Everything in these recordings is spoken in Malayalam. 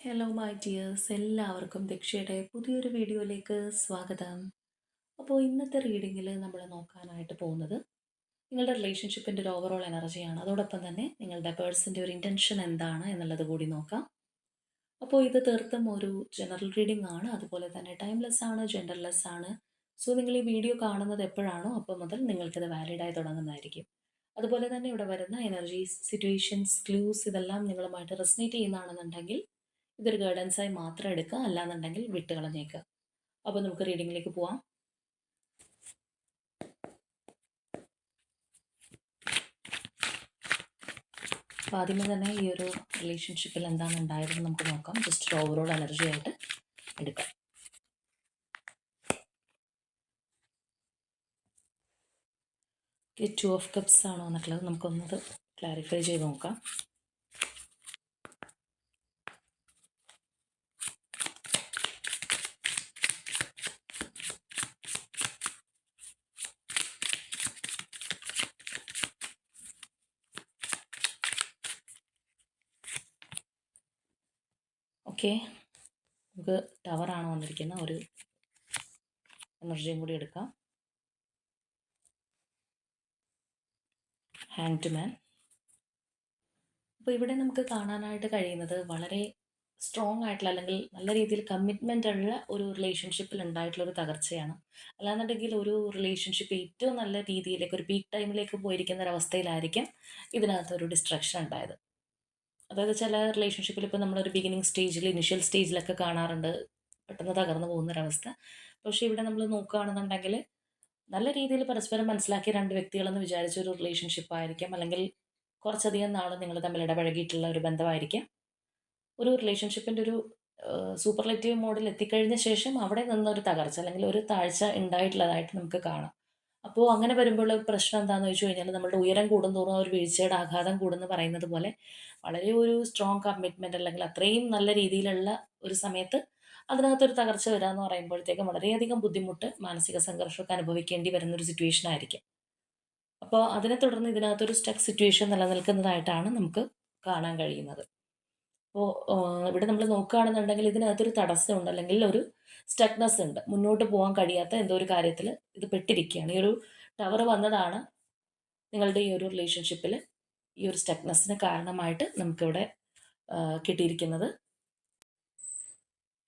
ഹലോ മൈ ഡിയേഴ്സ് എല്ലാവർക്കും ദക്ഷയുടെ പുതിയൊരു വീഡിയോയിലേക്ക് സ്വാഗതം. അപ്പോൾ ഇന്നത്തെ റീഡിങ്ങിൽ നമ്മൾ നോക്കാനായിട്ട് പോകുന്നത് നിങ്ങളുടെ റിലേഷൻഷിപ്പിന്റെ ഒരു ഓവറോൾ എനർജിയാണ് അതോടൊപ്പം തന്നെ നിങ്ങളുടെ പേഴ്സന്റെ ഒരു ഇന്റൻഷൻ എന്താണ് എന്നുള്ളത് കൂടി നോക്കാം. അപ്പോൾ ഇത് തീർത്തും ഒരു ജനറൽ റീഡിംഗ് ആണ്. അതുപോലെ തന്നെ ടൈംലെസ് ആണ് ജെൻഡർലെസ് ആണ്. സോ നിങ്ങൾ ഈ വീഡിയോ കാണുന്നത് എപ്പോഴാണോ അപ്പോൾ മുതൽ നിങ്ങൾക്കിത് വാലിഡായി തുടങ്ങുന്നതായിരിക്കും. അതുപോലെ തന്നെ ഇവിടെ വരുന്ന എനർജീസ് സിറ്റുവേഷൻസ് ക്ലൂസ് ഇതെല്ലാം നിങ്ങളുമായിട്ട് റെസ്നേറ്റ് ചെയ്യുന്നതാണെന്നുണ്ടെങ്കിൽ ഇതൊരു ഗൈഡൻസായി മാത്രം എടുക്കുക അല്ലാന്നുണ്ടെങ്കിൽ വിട്ട് കളഞ്ഞേക്കുക അപ്പോൾ നമുക്ക് റീഡിങ്ങിലേക്ക് പോവാം. അപ്പോൾ ആദ്യമേ തന്നെ ഈ ഒരു റിലേഷൻഷിപ്പിൽ എന്താണ് ഉണ്ടായതെന്ന് നമുക്ക് നോക്കാം. ജസ്റ്റ് ഓവറോൾ അലർജി ആയിട്ട് എടുക്കാം. ടു ഓഫ് കപ്സ് ആണോ എന്നുള്ളത് നമുക്കൊന്നത് ക്ലാരിഫൈ ചെയ്ത് നോക്കാം. ഓക്കെ. നമുക്ക് ടവറാണ് വന്നിരിക്കുന്ന. ഒരു എനർജിയും കൂടി എടുക്കാം. ഹാങ് ടു മാൻ അപ്പോൾ ഇവിടെ നമുക്ക് കാണാനായിട്ട് കഴിയുന്നത് വളരെ സ്ട്രോങ് ആയിട്ടുള്ള അല്ലെങ്കിൽ നല്ല രീതിയിൽ കമ്മിറ്റ്മെന്റ് ഉള്ള ഒരു റിലേഷൻഷിപ്പിൽ ഉണ്ടായിട്ടുള്ള ഒരു തകർച്ചയാണ്. അല്ലാന്നുണ്ടെങ്കിൽ ഒരു റിലേഷൻഷിപ്പ് ഏറ്റവും നല്ല രീതിയിലേക്ക് ഒരു പീക്ക് ടൈമിലേക്ക് പോയിരിക്കുന്ന ഒരു അവസ്ഥയിലായിരിക്കും ഇതിനകത്ത് ഒരു ഡിസ്ട്രക്ഷൻ ഉണ്ടായത്. അതായത് ചില റിലേഷൻഷിപ്പിൽ ഇപ്പോൾ നമ്മളൊരു ബിഗിനിങ് സ്റ്റേജിൽ ഇനിഷ്യൽ സ്റ്റേജിലൊക്കെ കാണാറുണ്ട്. പെട്ടെന്ന് തകർന്നു പോകുന്നൊരവസ്ഥ. പക്ഷേ ഇവിടെ നമ്മൾ നോക്കുകയാണെന്നുണ്ടെങ്കിൽ നല്ല രീതിയിൽ പരസ്പരം മനസ്സിലാക്കിയ രണ്ട് വ്യക്തികളെന്ന് വിചാരിച്ച ഒരു റിലേഷൻഷിപ്പ് ആയിരിക്കാം. അല്ലെങ്കിൽ കുറച്ചധികം നാൾ നിങ്ങൾ തമ്മിൽ ഇടപഴകിയിട്ടുള്ള ഒരു ബന്ധമായിരിക്കാം. ഒരു റിലേഷൻഷിപ്പിന്റെ ഒരു സൂപ്പർലേറ്റീവ് മോഡിൽ എത്തിക്കഴിഞ്ഞ ശേഷം അവിടെ നിന്നൊരു തകർച്ച അല്ലെങ്കിൽ ഒരു താഴ്ച ഉണ്ടായിട്ടുള്ളതായിട്ട് നമുക്ക് കാണാം. അപ്പോൾ അങ്ങനെ വരുമ്പോൾ പ്രശ്നം എന്താണെന്ന് വെച്ച് കഴിഞ്ഞാൽ നമ്മളുടെ ഉയരം കൂടുന്തോറും ഒരു വീഴ്ചയുടെ ആഘാതം കൂടുന്നു പറയുന്നത് പോലെ വളരെ ഒരു സ്ട്രോങ് കമ്മിറ്റ്മെന്റ് അല്ലെങ്കിൽ അത്രയും നല്ല രീതിയിലുള്ള ഒരു സമയത്ത് അതിനകത്തൊരു തകർച്ച വരിക എന്ന് പറയുമ്പോഴത്തേക്കും വളരെയധികം ബുദ്ധിമുട്ട് മാനസിക സംഘർഷമൊക്കെ അനുഭവിക്കേണ്ടി വരുന്ന ഒരു സിറ്റുവേഷൻ ആയിരിക്കും. അപ്പോൾ അതിനെ തുടർന്ന് ഇതിനകത്തൊരു സ്റ്റക്ക് സിറ്റുവേഷൻ നിലനിൽക്കുന്നതായിട്ടാണ് നമുക്ക് കാണാൻ കഴിയുന്നത്. അപ്പോൾ ഇവിടെ നമ്മൾ നോക്കുകയാണെന്നുണ്ടെങ്കിൽ ഇതിനകത്തൊരു തടസ്സമുണ്ട്. അല്ലെങ്കിൽ ഒരു സ്റ്റക്നെസ് ഉണ്ട്. മുന്നോട്ട് പോകാൻ കഴിയാത്ത എന്തോ ഒരു കാര്യത്തിൽ ഇത് പെട്ടിരിക്കുകയാണ്. ഈ ഒരു ടവർ വന്നതാണ് നിങ്ങളുടെ ഈ ഒരു റിലേഷൻഷിപ്പിൽ ഈ ഒരു സ്റ്റക്നെസ്സിന് കാരണമായിട്ട് നമുക്കിവിടെ കിട്ടിയിരിക്കുന്നത്.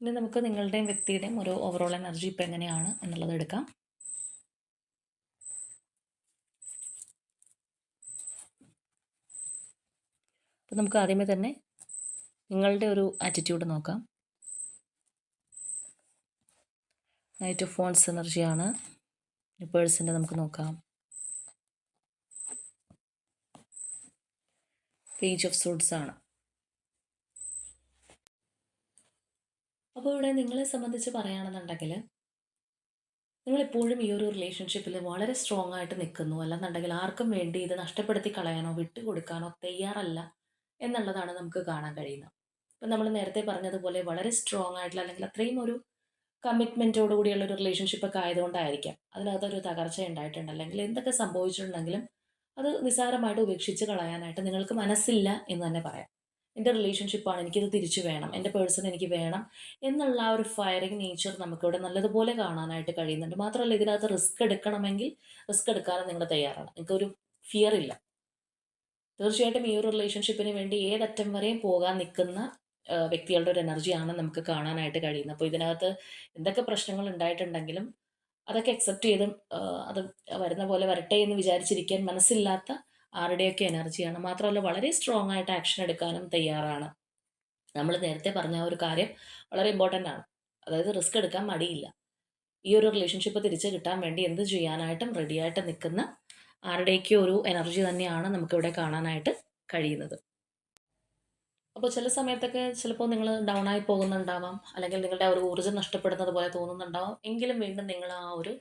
ഇനി നമുക്ക് നിങ്ങളുടെയും വ്യക്തിയുടെയും ഒരു ഓവറോൾ എനർജി ഇപ്പം എങ്ങനെയാണ് എന്നുള്ളത് എടുക്കാം. അപ്പം നമുക്ക് ആദ്യമേ തന്നെ നിങ്ങളുടെ ഒരു ആറ്റിറ്റ്യൂഡ് നോക്കാം. നൈറ്റ് ഓഫ് ഫോൺസ് എനർജിയാണ് പേഴ്സിന്റെ നമുക്ക് നോക്കാം. പേജ് ഓഫ് സൂട്ട്സ് ആണ്. അപ്പോൾ ഇവിടെ നിങ്ങളെ സംബന്ധിച്ച് പറയുകയാണെന്നുണ്ടെങ്കിൽ നിങ്ങളെപ്പോഴും ഈ ഒരു റിലേഷൻഷിപ്പിൽ വളരെ സ്ട്രോങ് ആയിട്ട് നിൽക്കുന്നു. അല്ലെന്നുണ്ടെങ്കിൽ ആർക്കും വേണ്ടി ഇത് നഷ്ടപ്പെടുത്തി കളയാനോ വിട്ടുകൊടുക്കാനോ തയ്യാറല്ല എന്നുള്ളതാണ് നമുക്ക് കാണാൻ കഴിയുന്നത്. ഇപ്പം നമ്മൾ നേരത്തെ പറഞ്ഞതുപോലെ വളരെ സ്ട്രോങ് ആയിട്ടുള്ള അല്ലെങ്കിൽ അത്രയും ഒരു കമ്മിറ്റ്മെന്റോട് കൂടിയുള്ള ഒരു റിലേഷൻഷിപ്പ് ഒക്കെ ആയതുകൊണ്ടായിരിക്കാം. അതിനകത്തൊരു തകർച്ച ഉണ്ടായിട്ടുണ്ട്. അല്ലെങ്കിൽ എന്തൊക്കെ സംഭവിച്ചിട്ടുണ്ടെങ്കിലും അത് നിസ്സാരമായിട്ട് ഉപേക്ഷിച്ച് കളയാനായിട്ട് നിങ്ങൾക്ക് മനസ്സില്ല എന്ന് തന്നെ പറയാം. എന്റെ റിലേഷൻഷിപ്പാണ് എനിക്കിത് തിരിച്ചു വേണം എന്റെ പേഴ്സൺ എനിക്ക് വേണം എന്നുള്ള ആ ഒരു ഫയറിങ് നേച്ചർ നമുക്കിവിടെ നല്ലതുപോലെ കാണാനായിട്ട് കഴിയുന്നുണ്ട്. മാത്രമല്ല ഇതിനകത്ത് റിസ്ക് എടുക്കണമെങ്കിൽ റിസ്ക് എടുക്കാനും നിങ്ങൾ തയ്യാറാണ്. നിങ്ങൾക്കൊരു ഫിയർ ഇല്ല. തീർച്ചയായിട്ടും ഈ ഒരു റിലേഷൻഷിപ്പിന് വേണ്ടി ഏതറ്റം വരെയും പോകാൻ നിൽക്കുന്ന വ്യക്തികളുടെ ഒരു എനർജിയാണ് നമുക്ക് കാണാനായിട്ട് കഴിയുന്നത്. അപ്പോൾ ഇതിനകത്ത് എന്തൊക്കെ പ്രശ്നങ്ങൾ ഉണ്ടായിട്ടുണ്ടെങ്കിലും അതൊക്കെ അക്സെപ്റ്റ് ചെയ്ത് അത് വരുന്ന പോലെ വരട്ടെ എന്ന് വിചാരിച്ചിരിക്കാൻ മനസ്സില്ലാത്ത ആരുടെയൊക്കെ എനർജിയാണ്. മാത്രമല്ല വളരെ സ്ട്രോങ് ആയിട്ട് ആക്ഷൻ എടുക്കാനും തയ്യാറാണ്. നമ്മൾ നേരത്തെ പറഞ്ഞ ഒരു കാര്യം വളരെ ഇമ്പോർട്ടന്റ് ആണ്. അതായത് റിസ്ക് എടുക്കാൻ മടിയില്ല. ഈ ഒരു റിലേഷൻഷിപ്പ് തിരിച്ചു കിട്ടാൻ വേണ്ടി എന്ത് ചെയ്യാനായിട്ടും റെഡിയായിട്ട് നിൽക്കുന്ന ആരുടെയൊക്കെ ഒരു എനർജി തന്നെയാണ് നമുക്കിവിടെ കാണാനായിട്ട് കഴിയുന്നത്. അപ്പോൾ ചില സമയത്തൊക്കെ ചിലപ്പോൾ നിങ്ങൾ ഡൗൺ ആയി പോകുന്നുണ്ടാവാം. അല്ലെങ്കിൽ നിങ്ങളുടെ ആ ഒരു ഊർജം നഷ്ടപ്പെടുന്നത് പോലെ തോന്നുന്നുണ്ടാവാം. എങ്കിലും വീണ്ടും നിങ്ങൾ ആ ഒരു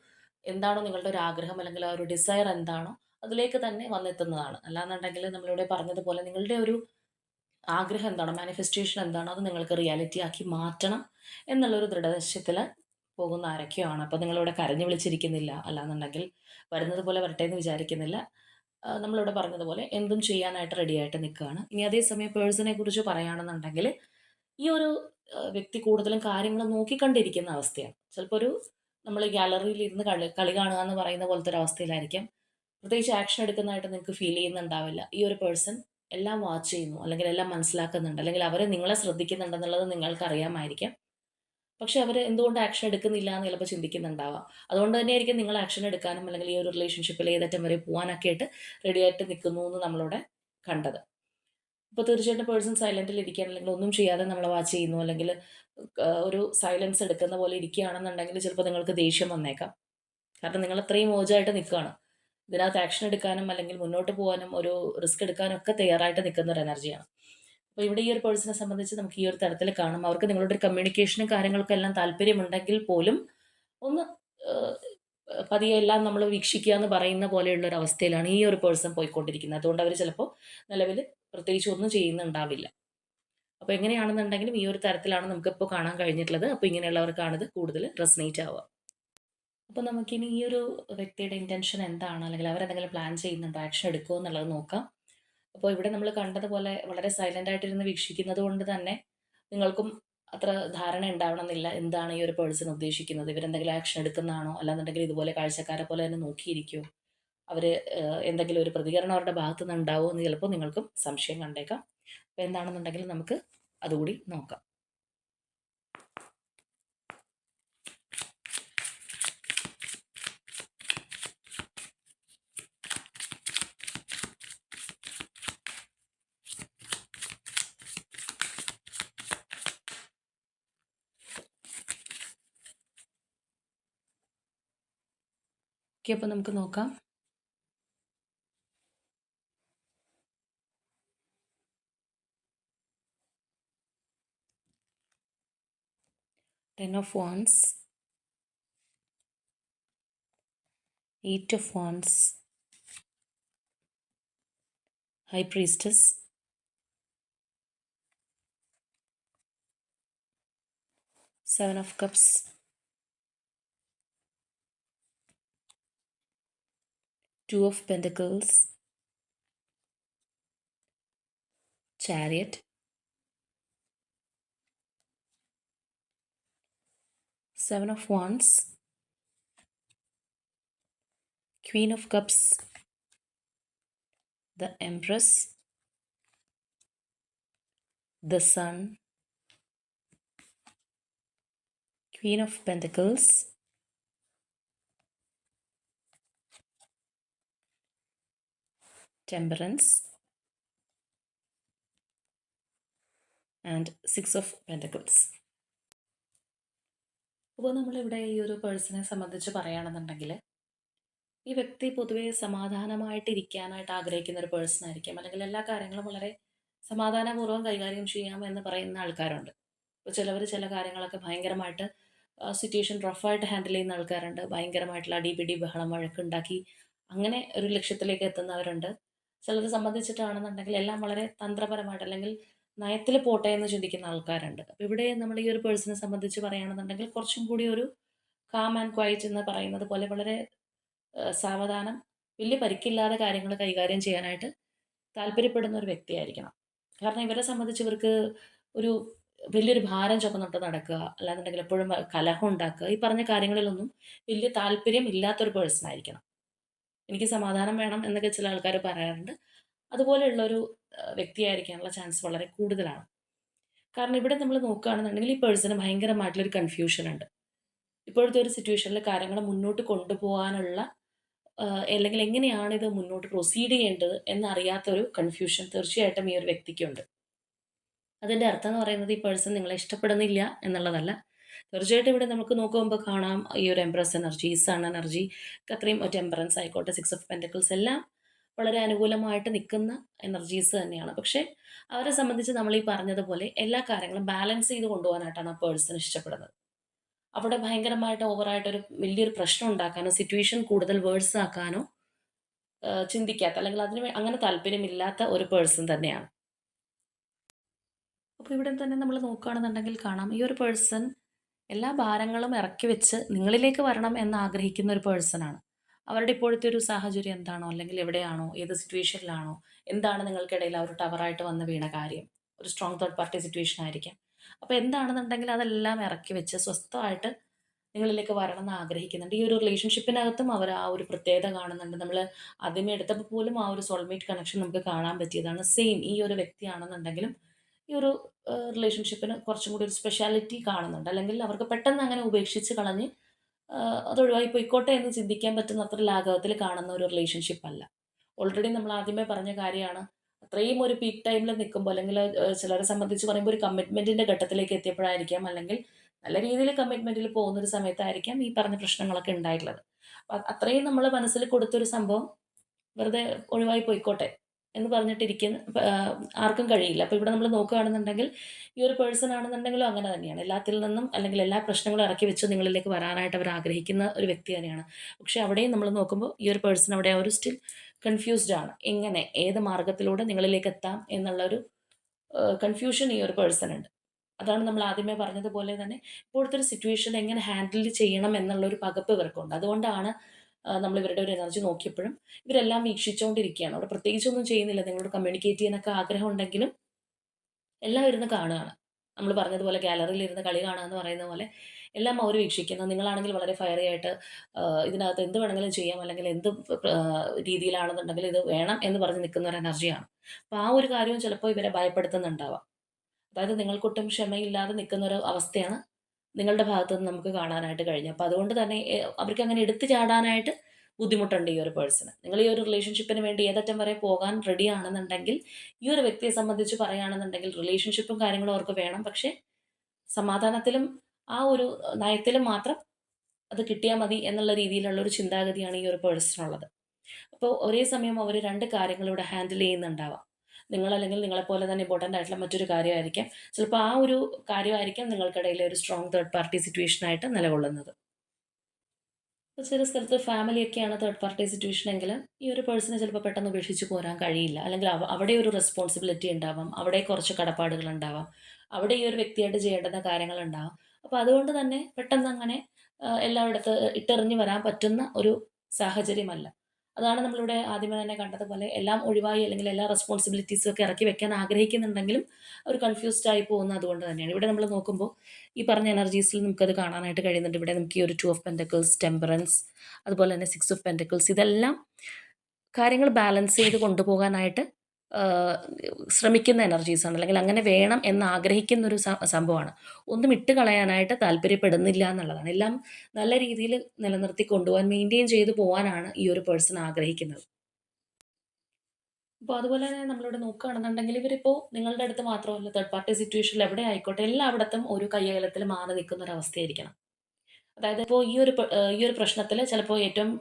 എന്താണോ നിങ്ങളുടെ ഒരു ആഗ്രഹം അല്ലെങ്കിൽ ആ ഒരു ഡിസയർ എന്താണോ അതിലേക്ക് തന്നെ വന്നെത്തുന്നതാണ്. അല്ലാന്നുണ്ടെങ്കിൽ നമ്മളിവിടെ പറഞ്ഞതുപോലെ നിങ്ങളുടെ ഒരു ആഗ്രഹം എന്താണോ മാനിഫെസ്റ്റേഷൻ എന്താണോ അത് നിങ്ങൾക്ക് റിയാലിറ്റി ആക്കി മാറ്റണം എന്നുള്ളൊരു ദൃഢനിശ്ചയത്തിൽ പോകുന്ന ആരൊക്കെയാണ് അപ്പോൾ നിങ്ങളിവിടെ കരഞ്ഞു വിളിച്ചിരിക്കുന്നില്ല. അല്ലാന്നുണ്ടെങ്കിൽ വരുന്നത് പോലെ വരട്ടെ എന്ന് വിചാരിക്കുന്നില്ല. നമ്മളിവിടെ പറഞ്ഞതുപോലെ എന്തും ചെയ്യാനായിട്ട് റെഡി ആയിട്ട് നിൽക്കുകയാണ്. ഇനി അതേസമയം പേഴ്സണെ കുറിച്ച് പറയുകയാണെന്നുണ്ടെങ്കിൽ ഈ ഒരു വ്യക്തി കൂടുതലും കാര്യങ്ങൾ നോക്കിക്കണ്ടിരിക്കുന്ന അവസ്ഥയാണ്. ചിലപ്പോൾ ഒരു നമ്മൾ ഗാലറിയിൽ ഇരുന്ന് കളി കളി കാണുക എന്ന് പറയുന്ന പോലത്തെ ഒരു അവസ്ഥയിലായിരിക്കും. പ്രത്യേകിച്ച് ആക്ഷൻ എടുക്കുന്നതായിട്ട് നിങ്ങൾക്ക് ഫീൽ ചെയ്യുന്നുണ്ടാവില്ല. ഈ ഒരു പേഴ്സൺ എല്ലാം വാച്ച് ചെയ്യുന്നു അല്ലെങ്കിൽ എല്ലാം മനസ്സിലാക്കുന്നുണ്ട് അല്ലെങ്കിൽ അവർ നിങ്ങളെ ശ്രദ്ധിക്കുന്നുണ്ടെന്നുള്ളത് നിങ്ങൾക്ക് അറിയാമായിരിക്കാം പക്ഷെ അവർ എന്തുകൊണ്ട് ആക്ഷൻ എടുക്കുന്നില്ല എന്ന് ചിലപ്പോൾ ചിന്തിക്കുന്നുണ്ടാവാം. അതുകൊണ്ട് തന്നെയായിരിക്കും നിങ്ങൾ ആക്ഷൻ എടുക്കാനും അല്ലെങ്കിൽ ഈ ഒരു റിലേഷൻഷിപ്പിൽ ഏതറ്റം വരെ പോകാനൊക്കെ ആയിട്ട് റെഡി ആയിട്ട് നിൽക്കുന്നു എന്ന് നമ്മളവിടെ കണ്ടത്. അപ്പോൾ തീർച്ചയായിട്ടും പേഴ്സൺ സൈലന്റിൽ ഇരിക്കുകയാണ് അല്ലെങ്കിൽ ഒന്നും ചെയ്യാതെ നമ്മൾ വാച്ച് ചെയ്യുന്നു അല്ലെങ്കിൽ ഒരു സൈലൻസ് എടുക്കുന്ന പോലെ ഇരിക്കുകയാണെന്നുണ്ടെങ്കിൽ ചിലപ്പോൾ നിങ്ങൾക്ക് ദേഷ്യം വന്നേക്കാം. കാരണം നിങ്ങൾ അത്രയും മോജായിട്ട് നിൽക്കുകയാണ്. ഇതിനകത്ത് ആക്ഷൻ എടുക്കാനും അല്ലെങ്കിൽ മുന്നോട്ട് പോകാനും ഒരു റിസ്ക് എടുക്കാനും ഒക്കെ തയ്യാറായിട്ട് നിൽക്കുന്ന ഒരു എനർജിയാണ് അപ്പോൾ ഇവിടെ ഈ ഒരു പേഴ്സണെ സംബന്ധിച്ച് നമുക്ക് ഈ ഒരു തരത്തിൽ കാണും. അവർക്ക് നിങ്ങളുടെ ഒരു കമ്മ്യൂണിക്കേഷനും കാര്യങ്ങൾക്കും എല്ലാം താല്പര്യമുണ്ടെങ്കിൽ പോലും ഒന്ന് പതിയെ എല്ലാം നമ്മൾ വീക്ഷിക്കുക എന്ന് പറയുന്ന പോലെയുള്ള ഒരു അവസ്ഥയിലാണ് ഈ ഒരു പേഴ്സൺ പോയിക്കൊണ്ടിരിക്കുന്നത്. അതുകൊണ്ട് അവർ ചിലപ്പോൾ നിലവിൽ പ്രത്യേകിച്ച് ഒന്നും ചെയ്യുന്നുണ്ടാവില്ല. അപ്പോൾ എങ്ങനെയാണെന്നുണ്ടെങ്കിലും ഈ ഒരു തരത്തിലാണ് നമുക്കിപ്പോൾ കാണാൻ കഴിഞ്ഞിട്ടുള്ളത്. അപ്പോൾ ഇങ്ങനെയുള്ളവർക്കാണ് ഇത് കൂടുതൽ റെസനേറ്റ് ആവുക. അപ്പോൾ നമുക്കിനി ഈ ഒരു വ്യക്തിയുടെ ഇന്റൻഷൻ എന്താണ്? അല്ലെങ്കിൽ അവരെന്തെങ്കിലും പ്ലാൻ ചെയ്യുന്നുണ്ടോ? ആക്ഷൻ എടുക്കുമോ എന്നുള്ളത് നോക്കാം. അപ്പോൾ ഇവിടെ നമ്മൾ കണ്ടതുപോലെ വളരെ സൈലന്റ് ആയിട്ടിരുന്ന് വീക്ഷിക്കുന്നത് കൊണ്ട് തന്നെ നിങ്ങൾക്കും അത്ര ധാരണ ഉണ്ടാവണമെന്നില്ല എന്താണ് ഈ ഒരു പേഴ്സൺ ഉദ്ദേശിക്കുന്നത്. ഇവരെന്തെങ്കിലും ആക്ഷൻ എടുക്കുന്നതാണോ? അല്ലാന്നുണ്ടെങ്കിൽ ഇതുപോലെ കാഴ്ചക്കാരെ പോലെ തന്നെ നോക്കിയിരിക്കുമോ അവർ എന്തെങ്കിലും ഒരു പ്രതികരണം അവരുടെ ഭാഗത്തുനിന്ന് ഉണ്ടാവുമോ എന്ന് ചിലപ്പോൾ നിങ്ങൾക്കും സംശയം കണ്ടേക്കാം. അപ്പോൾ എന്താണെന്നുണ്ടെങ്കിൽ നമുക്ക് അതുകൂടി നോക്കാം. ഓക്കെ അപ്പോൾ നമുക്ക് നോക്കാം ten of wands eight of wands high priestess seven of cups two of pentacles. Chariot. Seven of wands. Queen of cups. The empress. The sun. Queen of pentacles temperance and six of pentacles അപ്പോൾ നമ്മളിവിടെ ഈ ഒരു പേഴ്സണെ സംബന്ധിച്ച് പറയുകയാണെന്നുണ്ടെങ്കിൽ ഈ വ്യക്തി പൊതുവേ സമാധാനമായിട്ടിരിക്കാനായിട്ട് ആഗ്രഹിക്കുന്ന ഒരു പേഴ്സൺ ആയിരിക്കും. അല്ലെങ്കിൽ എല്ലാ കാര്യങ്ങളും വളരെ സമാധാനപൂർവം കൈകാര്യം ചെയ്യാം എന്ന് പറയുന്ന ആൾക്കാരുണ്ട്. ഇപ്പോൾ ചിലവർ ചില കാര്യങ്ങളൊക്കെ ഭയങ്കരമായിട്ട് സിറ്റുവേഷൻ റഫായിട്ട് ഹാൻഡിൽ ചെയ്യുന്ന ആൾക്കാരുണ്ട്. ഭയങ്കരമായിട്ടുള്ള അടിപിടി ബഹളം വഴക്കുണ്ടാക്കി അങ്ങനെ ഒരു ലക്ഷ്യത്തിലേക്ക് എത്തുന്നവരുണ്ട്. ചിലരെ സംബന്ധിച്ചിട്ടാണെന്നുണ്ടെങ്കിൽ എല്ലാം വളരെ തന്ത്രപരമായിട്ട് അല്ലെങ്കിൽ നയത്തിൽ പോട്ടെ എന്ന് ചിന്തിക്കുന്ന ആൾക്കാരുണ്ട്. അപ്പോൾ ഇവിടെ നമ്മൾ ഈ ഒരു പേഴ്സണെ സംബന്ധിച്ച് പറയുകയാണെന്നുണ്ടെങ്കിൽ കുറച്ചും കൂടി ഒരു കാം ആൻഡ് ക്വയറ്റ് എന്ന് പറയുന്നത് പോലെ വളരെ സാവധാനം വലിയ പരിക്കില്ലാതെ കാര്യങ്ങൾ കൈകാര്യം ചെയ്യാനായിട്ട് താല്പര്യപ്പെടുന്ന ഒരു വ്യക്തിയായിരിക്കണം. കാരണം ഇവരെ സംബന്ധിച്ച് ഇവർക്ക് ഒരു വലിയൊരു ഭാരം ചുമന്നിട്ട് നടക്കുക അല്ലാന്നുണ്ടെങ്കിൽ എപ്പോഴും കലഹം ഉണ്ടാക്കുക ഈ പറഞ്ഞ കാര്യങ്ങളിലൊന്നും വലിയ താല്പര്യം ഇല്ലാത്തൊരു പേഴ്സൺ ആയിരിക്കണം. എനിക്ക് സമാധാനം വേണം എന്നൊക്കെ ചില ആൾക്കാർ പറയാറുണ്ട്. അതുപോലെയുള്ളൊരു വ്യക്തിയായിരിക്കാനുള്ള ചാൻസ് വളരെ കൂടുതലാണ്. കാരണം ഇവിടെ നമ്മൾ നോക്കുകയാണെന്നുണ്ടെങ്കിൽ ഈ പേഴ്സണ് ഭയങ്കരമായിട്ടുള്ളൊരു കൺഫ്യൂഷൻ ഉണ്ട് ഇപ്പോഴത്തെ ഒരു സിറ്റുവേഷനിൽ കാര്യങ്ങൾ മുന്നോട്ട് കൊണ്ടുപോകാനുള്ള അല്ലെങ്കിൽ എങ്ങനെയാണ് ഇത് മുന്നോട്ട് പ്രൊസീഡ് ചെയ്യേണ്ടത് എന്നറിയാത്തൊരു കൺഫ്യൂഷൻ തീർച്ചയായിട്ടും ഈ ഒരു വ്യക്തിക്കുണ്ട്. അതിന്റെ അർത്ഥം എന്ന് പറയുന്നത് ഈ പേഴ്സൺ നിങ്ങളെ ഇഷ്ടപ്പെടുന്നില്ല എന്നുള്ളതല്ല. തീർച്ചയായിട്ടും ഇവിടെ നമുക്ക് നോക്കുമ്പോൾ കാണാം ഈ ഒരു എംപ്രസ് എനർജി സൺ എനർജി അത്രയും ടെമ്പറൻസ് ആയിക്കോട്ടെ സിക്സ് ഓഫ് പെന്റക്കിൾസ് എല്ലാം വളരെ അനുകൂലമായിട്ട് നിൽക്കുന്ന എനർജീസ് തന്നെയാണ്. പക്ഷേ അവരെ സംബന്ധിച്ച് നമ്മൾ ഈ പറഞ്ഞതുപോലെ എല്ലാ കാര്യങ്ങളും ബാലൻസ് ചെയ്ത് കൊണ്ടുപോകാനായിട്ടാണ് ആ പേഴ്സൺ ഇഷ്ടപ്പെടുന്നത്. അവിടെ ഭയങ്കരമായിട്ട് ഓവറായിട്ടൊരു വലിയൊരു പ്രശ്നം ഉണ്ടാക്കാനോ സിറ്റുവേഷൻ കൂടുതൽ വേഴ്സ് ആക്കാനോ ചിന്തിക്കാത്ത അല്ലെങ്കിൽ അതിന് അങ്ങനെ താല്പര്യമില്ലാത്ത ഒരു പേഴ്സൺ തന്നെയാണ്. അപ്പോൾ ഇവിടെ തന്നെ നമ്മൾ നോക്കുകയാണെന്നുണ്ടെങ്കിൽ കാണാം ഈ ഒരു പേഴ്സൺ എല്ലാ ഭാരങ്ങളും ഇറക്കി വെച്ച് നിങ്ങളിലേക്ക് വരണം എന്ന് ആഗ്രഹിക്കുന്ന ഒരു പേഴ്സണാണ് അവരുടെ ഇപ്പോഴത്തെ ഒരു സാഹചര്യം എന്താണോ അല്ലെങ്കിൽ എവിടെയാണോ ഏത് സിറ്റുവേഷനിലാണോ എന്താണ് നിങ്ങൾക്കിടയിൽ ആ ഒരു ടവറായിട്ട് വന്ന് വീണ കാര്യം? ഒരു സ്ട്രോങ് തേർഡ് പാർട്ടി സിറ്റുവേഷൻ ആയിരിക്കാം. അപ്പോൾ എന്താണെന്നുണ്ടെങ്കിൽ അതെല്ലാം ഇറക്കി വെച്ച് സ്വസ്ഥമായിട്ട് നിങ്ങളിലേക്ക് വരണം എന്ന് ആഗ്രഹിക്കുന്നുണ്ട്. ഈ ഒരു റിലേഷൻഷിപ്പിനകത്തും അവർ ആ ഒരു പ്രത്യേകത കാണുന്നുണ്ട്. നമ്മൾ ആദ്യമേ എടുത്തപ്പോൾ പോലും ആ ഒരു സോൾമേറ്റ് കണക്ഷൻ നമുക്ക് കാണാൻ പറ്റിയതാണ്. സെയിം ഈ ഒരു വ്യക്തിയാണെന്നുണ്ടെങ്കിലും ഈ ഒരു റിലേഷൻഷിപ്പിന് കുറച്ചും കൂടി ഒരു സ്പെഷ്യാലിറ്റി കാണുന്നുണ്ട്. അല്ലെങ്കിൽ അവർക്ക് പെട്ടെന്ന് അങ്ങനെ ഉപേക്ഷിച്ച് കളഞ്ഞ് അതൊഴിവായി അത് പോയിക്കോട്ടെ എന്ന് ചിന്തിക്കാൻ പറ്റുന്ന അത്ര ലാഘവത്തിൽ കാണുന്ന ഒരു റിലേഷൻഷിപ്പ് അല്ല. ഓൾറെഡി നമ്മൾ ആദ്യമേ പറഞ്ഞ കാര്യമാണ്. അത്രയും ഒരു പീക്ക് ടൈമിൽ നിൽക്കുമ്പോൾ അല്ലെങ്കിൽ ചിലരെ സംബന്ധിച്ച് പറയുമ്പോൾ ഒരു കമ്മിറ്റ്മെന്റിന്റെ ഘട്ടത്തിലേക്ക് എത്തിയപ്പോഴായിരിക്കാം. അല്ലെങ്കിൽ നല്ല രീതിയിൽ കമ്മിറ്റ്മെന്റിൽ പോകുന്ന ഒരു സമയത്തായിരിക്കാം ഈ പറഞ്ഞ പ്രശ്നങ്ങളൊക്കെ ഉണ്ടായിട്ടുള്ളത്. അപ്പം അത്രയും നമ്മൾ മനസ്സിൽ കൊടുത്തൊരു സംഭവം വെറുതെ ഒഴിവായി പോയിക്കോട്ടെ. എന്ന് പറഞ്ഞിട്ടിരിക്കുന്ന ആർക്കും കഴിയില്ല. അപ്പോൾ ഇവിടെ നമ്മൾ നോക്കുകയാണെന്നുണ്ടെങ്കിൽ ഈ ഒരു പേഴ്സൺ ആണെന്നുണ്ടെങ്കിലും അങ്ങനെ തന്നെയാണ്. എല്ലാത്തിൽ നിന്നും അല്ലെങ്കിൽ എല്ലാ പ്രശ്നങ്ങളും ഇറക്കി വെച്ച് നിങ്ങളിലേക്ക് വരാനായിട്ട് അവർ ആഗ്രഹിക്കുന്ന ഒരു വ്യക്തി തന്നെയാണ്. പക്ഷേ അവിടെയും നമ്മൾ നോക്കുമ്പോൾ ഈ ഒരു പേഴ്സൺ അവിടെ ഒരു സ്റ്റിൽ കൺഫ്യൂസ്ഡ് ആണ്. എങ്ങനെ ഏത് മാർഗത്തിലൂടെ നിങ്ങളിലേക്ക് എത്താം എന്നുള്ളൊരു കൺഫ്യൂഷൻ ഈ ഒരു പേഴ്സൺ ഉണ്ട്. അതാണ് നമ്മൾ ആദ്യമേ പറഞ്ഞതുപോലെ തന്നെ ഇപ്പോഴത്തെ ഒരു സിറ്റുവേഷൻ എങ്ങനെ ഹാൻഡിൽ ചെയ്യണം എന്നുള്ളൊരു പകപ്പ് ഇവർക്കുണ്ട്. അതുകൊണ്ടാണ് നമ്മൾ ഇവരുടെ ഒരു എനർജി നോക്കിയപ്പോഴും ഇവരെല്ലാം വീക്ഷിച്ചുകൊണ്ടിരിക്കുകയാണ്. അവിടെ പ്രത്യേകിച്ചൊന്നും ചെയ്യുന്നില്ല. നിങ്ങളോട് കമ്മ്യൂണിക്കേറ്റ് ചെയ്യാനൊക്കെ ആഗ്രഹം ഉണ്ടെങ്കിലും എല്ലാം ഇരുന്ന് കാണുകയാണ്. നമ്മൾ പറഞ്ഞതുപോലെ ഗാലറിയിൽ ഇരുന്ന് കളി കാണുക എന്ന് പറയുന്ന പോലെ എല്ലാം അവർ വീക്ഷിക്കുന്നു. നിങ്ങളാണെങ്കിൽ വളരെ ഫയറി ആയിട്ട് ഇതിനകത്ത് എന്ത് വേണമെങ്കിലും ചെയ്യാം അല്ലെങ്കിൽ എന്ത് രീതിയിലാണെന്നുണ്ടെങ്കിലും ഇത് വേണം എന്ന് പറഞ്ഞ് നിൽക്കുന്ന ഒരു എനർജിയാണ് അപ്പോൾ ആ ഒരു കാര്യവും ചിലപ്പോൾ ഇവരെ ഭയപ്പെടുത്തുന്നുണ്ടാവാം. അതായത് നിങ്ങൾക്കൊട്ടും ക്ഷമയില്ലാതെ നിൽക്കുന്ന ഒരു അവസ്ഥയാണ് നിങ്ങളുടെ ഭാഗത്തു നിന്ന് നമുക്ക് കാണാനായിട്ട് കഴിഞ്ഞു. അപ്പോൾ അതുകൊണ്ട് തന്നെ അവർക്ക് അങ്ങനെ എടുത്തു ചാടാനായിട്ട് ബുദ്ധിമുട്ടുണ്ട് ഈ ഒരു പേഴ്സണ്. നിങ്ങൾ ഈ ഒരു റിലേഷൻഷിപ്പിന് വേണ്ടി ഏതറ്റം വരെ പോകാൻ റെഡി ആണെന്നുണ്ടെങ്കിൽ ഈ ഒരു വ്യക്തിയെ സംബന്ധിച്ച് പറയുകയാണെന്നുണ്ടെങ്കിൽ റിലേഷൻഷിപ്പും കാര്യങ്ങളും അവർക്ക് വേണം. പക്ഷേ സമാധാനത്തിലും ആ ഒരു നയത്തിലും മാത്രം അത് കിട്ടിയാൽ മതി എന്നുള്ള രീതിയിലുള്ള ഒരു ചിന്താഗതിയാണ് ഈ ഒരു പേഴ്സണുള്ളത്. അപ്പോൾ ഒരേ സമയം അവർ രണ്ട് കാര്യങ്ങൾ ഇവിടെ ഹാൻഡിൽ ചെയ്യുന്നുണ്ടാവാം. നിങ്ങൾ അല്ലെങ്കിൽ നിങ്ങളെപ്പോലെ തന്നെ ഇമ്പോർട്ടന്റ് ആയിട്ടുള്ള മറ്റൊരു കാര്യമായിരിക്കാം. ചിലപ്പോൾ ആ ഒരു കാര്യമായിരിക്കാം നിങ്ങൾക്കിടയിലെ ഒരു സ്ട്രോങ് തേർഡ് പാർട്ടി സിറ്റുവേഷൻ ആയിട്ട് നിലകൊള്ളുന്നത്. ചില സ്ഥലത്ത് ഫാമിലിയൊക്കെയാണ് തേർഡ് പാർട്ടി സിറ്റുവേഷൻ എങ്കിൽ ഈ ഒരു പേഴ്സണെ ചിലപ്പോൾ പെട്ടെന്ന് ഉപേക്ഷിച്ച് പോരാൻ കഴിയില്ല. അല്ലെങ്കിൽ അവിടെ ഒരു റെസ്പോൺസിബിലിറ്റി ഉണ്ടാവാം. അവിടെ കുറച്ച് കടപ്പാടുകൾ ഉണ്ടാവാം. അവിടെ ഈ ഒരു വ്യക്തിയായിട്ട് ചെയ്യേണ്ടുന്ന കാര്യങ്ങൾ ഉണ്ടാവാം. അപ്പോൾ അതുകൊണ്ട് തന്നെ പെട്ടെന്ന് അങ്ങനെ എല്ലായിടത്ത് ഇട്ടെറിഞ്ഞ് വരാൻ പറ്റുന്ന ഒരു സാഹചര്യമല്ല. അതാണ് നമ്മളിവിടെ ആദ്യമേ തന്നെ കണ്ടതുപോലെ എല്ലാം ഒഴിവായി അല്ലെങ്കിൽ എല്ലാ റെസ്പോൺസിബിലിറ്റീസും ഒക്കെ ഇറക്കി വെക്കാൻ ആഗ്രഹിക്കുന്നുണ്ടെങ്കിലും ഒരു കൺഫ്യൂസ്ഡ് ആയി പോകുന്നത് അതുകൊണ്ട് തന്നെയാണ്. ഇവിടെ നമ്മൾ നോക്കുമ്പോൾ ഈ പറഞ്ഞ എനർജീസിൽ നമുക്കത് കാണാനായിട്ട് കഴിയുന്നുണ്ട്. ഇവിടെ നമുക്ക് ഈ ഒരു ടു ഓഫ് പെന്റക്കിൾസ് ടെമ്പറൻസ് അതുപോലെ തന്നെ സിക്സ് ഓഫ് പെന്റക്കിൾസ് ഇതെല്ലാം കാര്യങ്ങൾ ബാലൻസ് ചെയ്ത് കൊണ്ടുപോകാനായിട്ട് ശ്രമിക്കുന്ന എനർജീസാണ് അല്ലെങ്കിൽ അങ്ങനെ വേണം എന്ന് ആഗ്രഹിക്കുന്ന ഒരു സംഭവമാണ്. ഒന്നും ഇട്ട് കളയാനായിട്ട് താല്പര്യപ്പെടുന്നില്ല എന്നുള്ളതാണ്. എല്ലാം നല്ല രീതിയിൽ നിലനിർത്തി കൊണ്ടുപോകാൻ മെയിന്റെയിൻ ചെയ്തു പോകാനാണ് ഈ ഒരു പേഴ്സൺ ആഗ്രഹിക്കുന്നത്. അപ്പോൾ അതുപോലെ തന്നെ നമ്മളിവിടെ നോക്കുകയാണെന്നുണ്ടെങ്കിൽ ഇവരിപ്പോൾ നിങ്ങളുടെ അടുത്ത് മാത്രമല്ല തേർഡ് പാർട്ടി സിറ്റുവേഷനിൽ എവിടെ ആയിക്കോട്ടെ എല്ലായിടത്തും ഒരു കയ്യകലത്തിൽ മാറി നിൽക്കുന്ന ഒരു അവസ്ഥയായിരിക്കണം. അതായത് ഇപ്പോൾ ഈ ഒരു ഈ ഒരു പ്രശ്നത്തിൽ ചിലപ്പോൾ ഏറ്റവും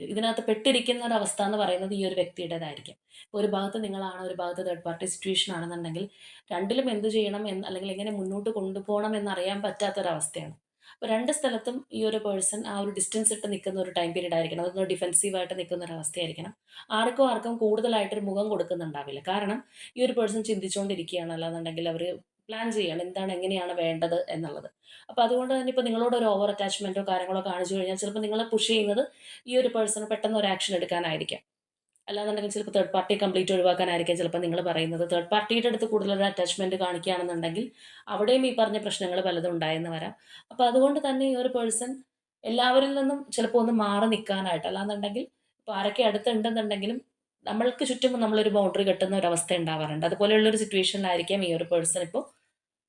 ഇതിനകത്ത് പെട്ടിരിക്കുന്ന ഒരു അവസ്ഥ എന്ന് പറയുന്നത് ഈ ഒരു വ്യക്തിയുടേതായിരിക്കും. ഒരു ഭാഗത്ത് നിങ്ങളാണ് ഒരു ഭാഗത്ത് തേർഡ് പാർട്ടി സിറ്റുവേഷൻ ആണെന്നുണ്ടെങ്കിൽ രണ്ടിലും എന്ത് ചെയ്യണം എന്ന് അല്ലെങ്കിൽ എങ്ങനെ മുന്നോട്ട് കൊണ്ടുപോകണം എന്നറിയാൻ പറ്റാത്തൊരവസ്ഥയാണ്. അപ്പോൾ രണ്ട് സ്ഥലത്തും ഈ ഒരു പേഴ്സൺ ആ ഒരു ഡിസ്റ്റൻസ് ഇട്ട് നിൽക്കുന്ന ഒരു ടൈം പീരീഡ് ആയിരിക്കണം. അതൊന്ന് ഡിഫെൻസീവായിട്ട് നിൽക്കുന്ന ഒരു അവസ്ഥയായിരിക്കണം. ആർക്കും ആർക്കും കൂടുതലായിട്ടൊരു മുഖം കൊടുക്കുന്നുണ്ടാവില്ല. കാരണം ഈ ഒരു പേഴ്സൺ ചിന്തിച്ചുകൊണ്ടിരിക്കുകയാണ് അല്ലാന്നുണ്ടെങ്കിൽ അവർ പ്ലാൻ ചെയ്യണം. എന്താണ് എങ്ങനെയാണ് വേണ്ടത് എന്നുള്ളത്. അപ്പോൾ അതുകൊണ്ട് തന്നെ ഇപ്പോൾ നിങ്ങളോട് ഒരു ഓവർ അറ്റാച്ച്മെന്റോ കാര്യങ്ങളോ കാണിച്ചു കഴിഞ്ഞാൽ ചിലപ്പോൾ നിങ്ങളെ പുഷ് ചെയ്യുന്നത് ഈ ഒരു പേഴ്സണ് പെട്ടെന്ന് ഒരു ആക്ഷൻ എടുക്കാനായിരിക്കാം. അല്ലാന്നുണ്ടെങ്കിൽ ചിലപ്പോൾ തേർഡ് പാർട്ടി കംപ്ലീറ്റ് ഒഴിവാക്കാനായിരിക്കാം ചിലപ്പോൾ നിങ്ങൾ പറയുന്നത്. തേർഡ് പാർട്ടിയുടെ അടുത്ത് കൂടുതലൊരു അറ്റാച്ച്മെന്റ് കാണിക്കുകയാണെന്നുണ്ടെങ്കിൽ അവിടെയും ഈ പറഞ്ഞ പ്രശ്നങ്ങൾ പലതും ഉണ്ടായെന്ന് വരാം. അപ്പോൾ അതുകൊണ്ട് തന്നെ ഈ ഒരു പേഴ്സൺ എല്ലാവരിൽ നിന്നും ചിലപ്പോൾ ഒന്ന് മാറി നിൽക്കാനായിട്ട് അല്ലാന്നുണ്ടെങ്കിൽ ഇപ്പോൾ ആരൊക്കെ അടുത്തുണ്ടെന്നുണ്ടെങ്കിലും നമ്മൾക്ക് ചുറ്റും നമ്മളൊരു ബൗണ്ടറി കെട്ടുന്ന ഒരു അവസ്ഥ ഉണ്ടാവാറുണ്ട്. അതുപോലെയുള്ള ഒരു സിറ്റുവേഷനിലായിരിക്കാം ഈ ഒരു പേഴ്സൺ ഇപ്പോൾ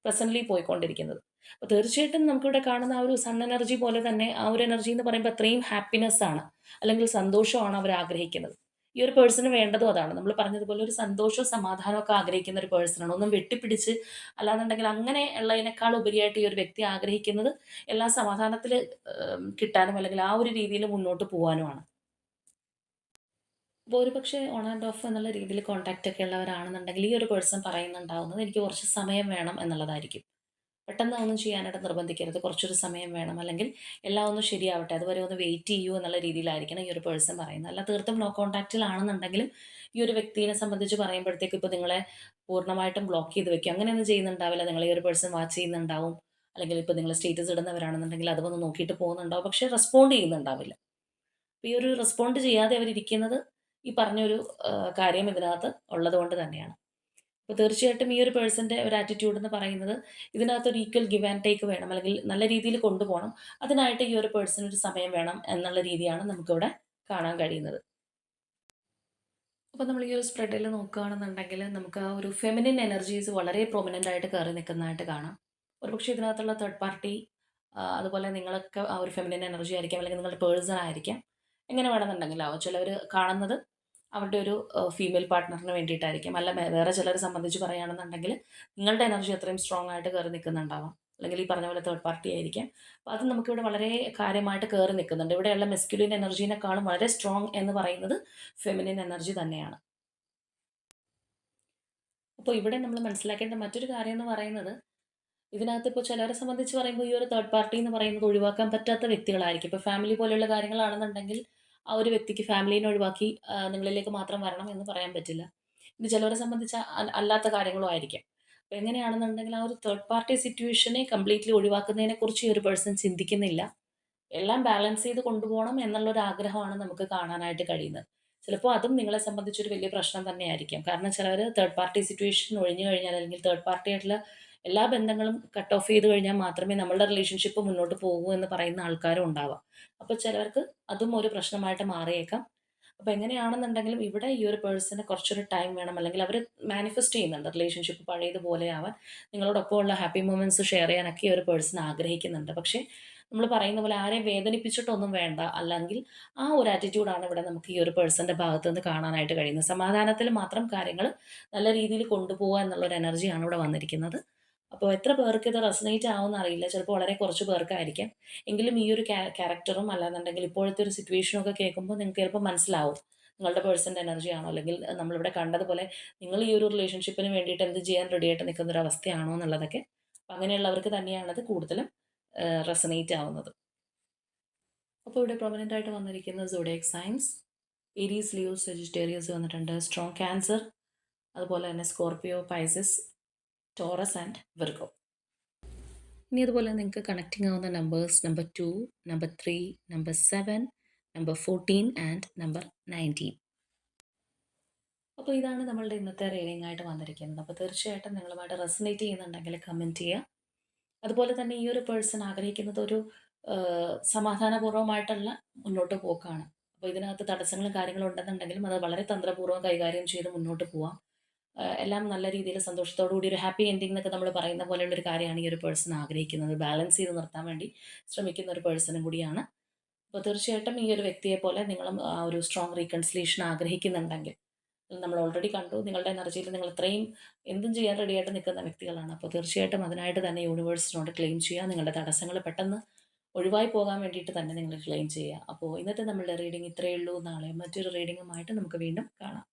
പ്രസന്റ്ലി പോയിക്കൊണ്ടിരിക്കുന്നത്. അപ്പോൾ തീർച്ചയായിട്ടും നമുക്കിവിടെ കാണുന്ന ആ ഒരു സൺ എനർജി പോലെ തന്നെ ആ ഒരു എനർജി എന്ന് പറയുമ്പോൾ അത്രയും ഹാപ്പിനെസ് ആണ്. അല്ലെങ്കിൽ സന്തോഷമാണ് അവർ ആഗ്രഹിക്കുന്നത്. ഈ ഒരു പേഴ്സണ് വേണ്ടതും അതാണ്. നമ്മൾ പറഞ്ഞതുപോലെ ഒരു സന്തോഷവും സമാധാനവും ഒക്കെ ആഗ്രഹിക്കുന്ന ഒരു പേഴ്സണാണ് ഒന്നും വെട്ടിപ്പിടിച്ച് അല്ലാന്നുണ്ടെങ്കിൽ അങ്ങനെ ഉള്ളതിനേക്കാൾ ഉപരിയായിട്ട് ഈ ഒരു വ്യക്തി ആഗ്രഹിക്കുന്നത് എല്ലാ സമാധാനത്തിൽ കിട്ടാനും അല്ലെങ്കിൽ ആ ഒരു രീതിയിൽ മുന്നോട്ട് പോകാനുമാണ് അപ്പോൾ ഒരു പക്ഷേ ഓൺ ആൻഡ് ഓഫ് എന്നുള്ള രീതിയിൽ കോൺടാക്റ്റ് ഒക്കെ ഉള്ളവരാണെന്നുണ്ടെങ്കിൽ ഈ ഒരു പേഴ്സൺ പറയുന്നുണ്ടാവുന്നത് എനിക്ക് കുറച്ച് സമയം വേണം എന്നുള്ളതായിരിക്കും. പെട്ടെന്ന് ഒന്നും ചെയ്യാനായിട്ട് നിർബന്ധിക്കരുത്. കുറച്ചൊരു സമയം വേണം. അല്ലെങ്കിൽ എല്ലാം ഒന്നും ശരിയാവട്ടെ. അതുവരെ ഒന്ന് വെയിറ്റ് ചെയ്യൂ എന്നുള്ള രീതിയിലായിരിക്കണം ഈ ഒരു പേഴ്സൺ പറയുന്നത്. അല്ല തീർത്തും നോ കോൺടാക്റ്റിലാണെന്നുണ്ടെങ്കിലും ഈ ഒരു വ്യക്തിയെ സംബന്ധിച്ച് പറയുമ്പോഴത്തേക്ക് ഇപ്പോൾ നിങ്ങളെ പൂർണമായിട്ടും ബ്ലോക്ക് ചെയ്ത് വെക്കും. അങ്ങനെയൊന്നും ചെയ്യുന്നുണ്ടാവില്ല. നിങ്ങൾ ഈ ഒരു പേഴ്സൺ വാച്ച് ചെയ്യുന്നുണ്ടാവും. അല്ലെങ്കിൽ ഇപ്പോൾ നിങ്ങൾ സ്റ്റേറ്റസ് ഇടുന്നവരാണെന്നുണ്ടെങ്കിൽ അത് വന്ന് നോക്കിയിട്ട് പോകുന്നുണ്ടാവും. പക്ഷേ റെസ്പോണ്ട് ചെയ്യുന്നുണ്ടാവില്ല. ഈ ഒരു റെസ്പോണ്ട് ചെയ്യാതെ അവരിയ്ക്കുന്നത് ഈ പറഞ്ഞൊരു കാര്യം ഇതിനകത്ത് ഉള്ളത് കൊണ്ട് തന്നെയാണ്. അപ്പോൾ തീർച്ചയായിട്ടും ഈ ഒരു പേഴ്സന്റെ ഒരു ആറ്റിറ്റ്യൂഡ് എന്ന് പറയുന്നത് ഇതിനകത്തൊരു ഈക്വൽ ഗിവ് ആൻഡ് ടേക്ക് വേണം അല്ലെങ്കിൽ നല്ല രീതിയിൽ കൊണ്ടുപോകണം. അതിനായിട്ട് ഈ ഒരു പേഴ്സൺ ഒരു സമയം വേണം എന്നുള്ള രീതിയാണ് നമുക്കിവിടെ കാണാൻ കഴിയുന്നത്. അപ്പോൾ നമ്മൾ ഈ ഒരു സ്പ്രെഡിൽ നോക്കുകയാണെന്നുണ്ടെങ്കിൽ നമുക്ക് ആ ഒരു ഫെമിനിൻ എനർജീസ് വളരെ പ്രൊമിനന്റ് ആയിട്ട് കയറി നിൽക്കുന്നതായിട്ട് കാണാം. ഒരുപക്ഷെ ഇതിനകത്തുള്ള തേർഡ് പാർട്ടി അതുപോലെ നിങ്ങളൊക്കെ ആ ഒരു ഫെമിനിൻ എനർജി ആയിരിക്കാം അല്ലെങ്കിൽ നിങ്ങളുടെ പേഴ്സൺ ആയിരിക്കാം. എങ്ങനെ വേണമെന്നുണ്ടെങ്കിലാവും ചിലവർ കാണുന്നത് അവരുടെ ഒരു ഫീമെയിൽ പാർട്ട്ണറിന് വേണ്ടിയിട്ടായിരിക്കും. അല്ല വേറെ ചിലരെ സംബന്ധിച്ച് പറയുകയാണെന്നുണ്ടെങ്കിൽ നിങ്ങളുടെ എനർജി അത്രയും സ്ട്രോങ് ആയിട്ട് കയറി നിൽക്കുന്നുണ്ടാവാം. അല്ലെങ്കിൽ ഈ പറഞ്ഞ പോലെ തേർഡ് പാർട്ടി ആയിരിക്കാം. അപ്പോൾ അത് നമുക്കിവിടെ വളരെ കാര്യമായിട്ട് കയറി നിൽക്കുന്നുണ്ട്. ഇവിടെയുള്ള മെസ്ക്യുലിൻ എനർജീനെക്കാളും വളരെ സ്ട്രോങ് എന്ന് പറയുന്നത് ഫെമിനിൻ എനർജി തന്നെയാണ്. അപ്പോൾ ഇവിടെ നമ്മൾ മനസ്സിലാക്കേണ്ട മറ്റൊരു കാര്യം എന്ന് പറയുന്നത് ഇതിനകത്ത് ഇപ്പോൾ ചിലരെ സംബന്ധിച്ച് പറയുമ്പോൾ ഈ ഒരു തേർഡ് പാർട്ടി എന്ന് പറയുന്നത് ഒഴിവാക്കാൻ പറ്റാത്ത വ്യക്തികളായിരിക്കും. ഇപ്പോൾ ഫാമിലി പോലെയുള്ള കാര്യങ്ങളാണെന്നുണ്ടെങ്കിൽ ആ ഒരു വ്യക്തിക്ക് ഫാമിലീനെ ഒഴിവാക്കി നിങ്ങളിലേക്ക് മാത്രം വരണം എന്ന് പറയാൻ പറ്റില്ല. ഇത് ചിലവരെ സംബന്ധിച്ച അല്ലാത്ത കാര്യങ്ങളും ആയിരിക്കാം. അപ്പോൾ എങ്ങനെയാണെന്നുണ്ടെങ്കിൽ ആ ഒരു തേർഡ് പാർട്ടി സിറ്റുവേഷനെ കംപ്ലീറ്റ്ലി ഒഴിവാക്കുന്നതിനെ കുറിച്ച് ഈ ഒരു പേഴ്സൺ ചിന്തിക്കുന്നില്ല. എല്ലാം ബാലൻസ് ചെയ്ത് കൊണ്ടുപോകണം എന്നുള്ള ഒരു ആഗ്രഹമാണ് നമുക്ക് കാണാനായിട്ട് കഴിയുന്നത്. ചിലപ്പോൾ അതും നിങ്ങളെ സംബന്ധിച്ചൊരു വലിയ പ്രശ്നം തന്നെയായിരിക്കാം. കാരണം ചിലവർ തേർഡ് പാർട്ടി സിറ്റുവേഷൻ ഒഴിഞ്ഞു കഴിഞ്ഞാൽ അല്ലെങ്കിൽ തേർഡ് പാർട്ടിയായിട്ടുള്ള എല്ലാ ബന്ധങ്ങളും കട്ട് ഓഫ് ചെയ്ത് കഴിഞ്ഞാൽ മാത്രമേ നമ്മളുടെ റിലേഷൻഷിപ്പ് മുന്നോട്ട് പോകൂ എന്ന് പറയുന്ന ആൾക്കാരും ഉണ്ടാവാം. അപ്പോൾ ചിലർക്ക് അതും ഒരു പ്രശ്നമായിട്ട് മാറിയേക്കാം. അപ്പോൾ എങ്ങനെയാണെന്നുണ്ടെങ്കിലും ഇവിടെ ഈ ഒരു പേഴ്സണെ കുറച്ചൊരു ടൈം വേണം. അല്ലെങ്കിൽ അവർ മാനിഫെസ്റ്റ് ചെയ്യുന്നുണ്ട് റിലേഷൻഷിപ്പ് പഴയതുപോലെ ആവാൻ. നിങ്ങളോടൊപ്പമുള്ള ഹാപ്പി മൊമെന്റ്സ് ഷെയർ ചെയ്യാനൊക്കെ ഈ ഒരു പേഴ്സൺ ആഗ്രഹിക്കുന്നുണ്ട്. പക്ഷേ നമ്മൾ പറയുന്ന പോലെ ആരെയും വേദനിപ്പിച്ചിട്ടൊന്നും വേണ്ട. അല്ലെങ്കിൽ ആ ഒരു ആറ്റിറ്റ്യൂഡാണ് ഇവിടെ നമുക്ക് ഈ ഒരു പേഴ്സന്റെ ഭാഗത്ത് നിന്ന് കാണാനായിട്ട് കഴിയുന്നത്. സമാധാനത്തിൽ മാത്രം കാര്യങ്ങൾ നല്ല രീതിയിൽ കൊണ്ടുപോകുക എന്നുള്ളൊരു എനർജിയാണ് ഇവിടെ വന്നിരിക്കുന്നത്. അപ്പോൾ എത്ര പേർക്ക് ഇത് റെസനേറ്റ് ആവുമെന്ന് അറിയില്ല. ചിലപ്പോൾ വളരെ കുറച്ച് പേർക്കായിരിക്കാം. എങ്കിലും ഈ ഒരു ക്യാരക്ടറും അല്ലാന്നുണ്ടെങ്കിൽ ഇപ്പോഴത്തെ ഒരു സിറ്റുവേഷനും ഒക്കെ കേൾക്കുമ്പോൾ നിങ്ങൾക്ക് ചിലപ്പോൾ മനസ്സിലാവും. നിങ്ങളുടെ പേഴ്സന്റെ എനർജി ആണോ? അല്ലെങ്കിൽ നമ്മളിവിടെ കണ്ടതുപോലെ നിങ്ങൾ ഈ ഒരു റിലേഷൻഷിപ്പിന് വേണ്ടിയിട്ട് എന്ത് ചെയ്യാൻ റെഡിയായിട്ട് നിൽക്കുന്ന ഒരു അവസ്ഥയാണോ എന്നുള്ളതൊക്കെ അങ്ങനെയുള്ളവർക്ക് തന്നെയാണത് കൂടുതലും റെസനേറ്റ് ആവുന്നത്. അപ്പോൾ ഇവിടെ പ്രൊമനന്റ് ആയിട്ട് വന്നിരിക്കുന്ന zodiac signs Aries Leo Sagittarius വന്നിട്ടുണ്ട്. സ്ട്രോങ് ക്യാൻസർ അതുപോലെ തന്നെ Scorpio Pisces Taurus and Virgo. ഇനി അതുപോലെ നിങ്ങൾക്ക് കണക്റ്റിംഗ് ആവുന്ന numbers number two number three number seven number fourteen and number nineteen അപ്പോൾ ഇതാണ് നമ്മളുടെ ഇന്നത്തെ റീഡിംഗ് ആയിട്ട് വന്നിരിക്കുന്നത്. അപ്പോൾ തീർച്ചയായിട്ടും നിങ്ങളുമായിട്ട് റെസനേറ്റ് ചെയ്യുന്നുണ്ടെങ്കിൽ കമന്റ് ചെയ്യുക. അതുപോലെ തന്നെ ഈ ഒരു പേഴ്സൺ ആഗ്രഹിക്കുന്നത് ഒരു സമാധാനപൂർവമായിട്ടുള്ള മുന്നോട്ട് പോക്കാണ്. അപ്പോൾ ഇതിനകത്ത് തടസ്സങ്ങളും കാര്യങ്ങളും ഉണ്ടെന്നുണ്ടെങ്കിലും അത് വളരെ തന്ത്രപൂർവം കൈകാര്യം ചെയ്ത് മുന്നോട്ട് പോവാം. എല്ലാം നല്ല രീതിയിൽ സന്തോഷത്തോടു കൂടി ഒരു ഹാപ്പി എൻഡിങ് എന്നൊക്കെ നമ്മൾ പറയുന്ന പോലെയുള്ള ഒരു കാര്യമാണ് ഈ ഒരു പേഴ്സൺ ആഗ്രഹിക്കുന്നത്. ബാലൻസ് ചെയ്ത് നിർത്താൻ വേണ്ടി ശ്രമിക്കുന്ന ഒരു പേഴ്സണും കൂടിയാണ്. അപ്പോൾ തീർച്ചയായിട്ടും ഈ ഒരു വ്യക്തിയെ പോലെ നിങ്ങളും ആ ഒരു സ്ട്രോങ് റീകൺസിലേഷൻ ആഗ്രഹിക്കുന്നുണ്ടെങ്കിൽ നമ്മൾ ഓൾറെഡി കണ്ടു നിങ്ങളുടെ എനർജിയിൽ നിങ്ങൾ ഇത്രയും എന്തും ചെയ്യാൻ റെഡിയായിട്ട് നിൽക്കുന്ന വ്യക്തികളാണ്. അപ്പോൾ തീർച്ചയായിട്ടും അതിനായിട്ട് തന്നെ യൂണിവേഴ്സിനോട് ക്ലെയിം ചെയ്യുക. നിങ്ങളുടെ തടസ്സങ്ങൾ പെട്ടെന്ന് ഒഴിവായി പോകാൻ വേണ്ടിയിട്ട് തന്നെ നിങ്ങൾ ക്ലെയിം ചെയ്യുക. അപ്പോൾ ഇന്നത്തെ നമ്മളുടെ റീഡിങ് ഇത്രയേ ഉള്ളൂ. നാളെ മറ്റൊരു റീഡിങ്ങുമായിട്ട് നമുക്ക് വീണ്ടും കാണാം.